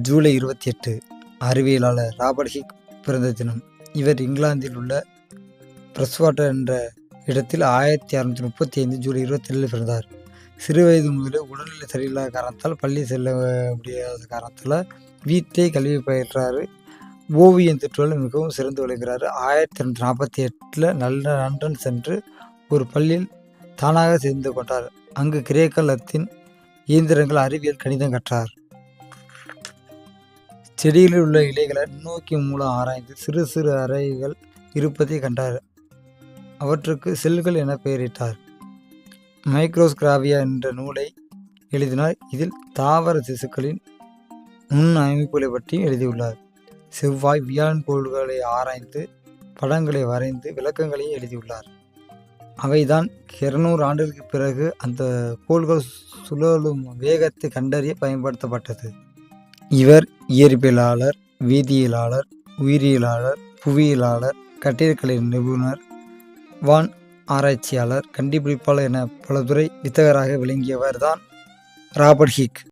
ஜூலை இருபத்தி எட்டு அறிவியலாளர் ராபர்ட் ஹிக் பிறந்த தினம். இவர் இங்கிலாந்தில் உள்ள பிரஸ்வாட்டர் என்ற இடத்தில் ஆயிரத்தி அறுநூற்றி முப்பத்தி ஐந்து ஜூலை இருபத்தி ஏழில் பிறந்தார். சிறு வயது முதலே உடல்நிலை சரியில்லாத காரணத்தால் பள்ளி செல்ல முடியாத காரணத்தால் வீட்டிலே கல்வி பயிற்றாரு ஓவியம் திட்டுவதில் மிகவும் சிறந்து விளங்குகிறார். ஆயிரத்தி இரநூற்றி நாற்பத்தி எட்டில் நல்ல லண்டன் சென்று ஒரு பள்ளியில் தானாக சேர்ந்து கொண்டார். அங்கு கிரேக்க லத்தின் இயந்திரங்கள் அறிவியல் கணிதம் கற்றார். செடியில் உள்ள இலைகளை நுண்ணோக்கி மூலம் ஆராய்ந்து சிறு சிறு அறைகள் இருப்பதை கண்டார். அவற்றுக்கு செல்கள் என பெயரிட்டார். மைக்ரோஸ்கிராவியா என்ற நூலை எழுதினார். இதில் தாவர திசுக்களின் நுண் அமைப்புகளை பற்றி எழுதியுள்ளார். செவ்வாய் வியாழன் பொருள்களை ஆராய்ந்து படங்களை வரைந்து விளக்கங்களையும் எழுதியுள்ளார். அவைதான் இருநூறு ஆண்டுகளுக்கு பிறகு அந்த கோள்கள் சுழலும் வேகத்தை கண்டறிய பயன்படுத்தப்பட்டது. இவர் இயற்பியலாளர் வேதியியலாளர் உயிரியலாளர் புவியியலாளர் கட்டிடக்கலை நிபுணர் வான் ஆராய்ச்சியாளர் கண்டுபிடிப்பாளர் என பல துறை வித்தகராக விளங்கியவர் தான் ராபர்ட் ஹிக்.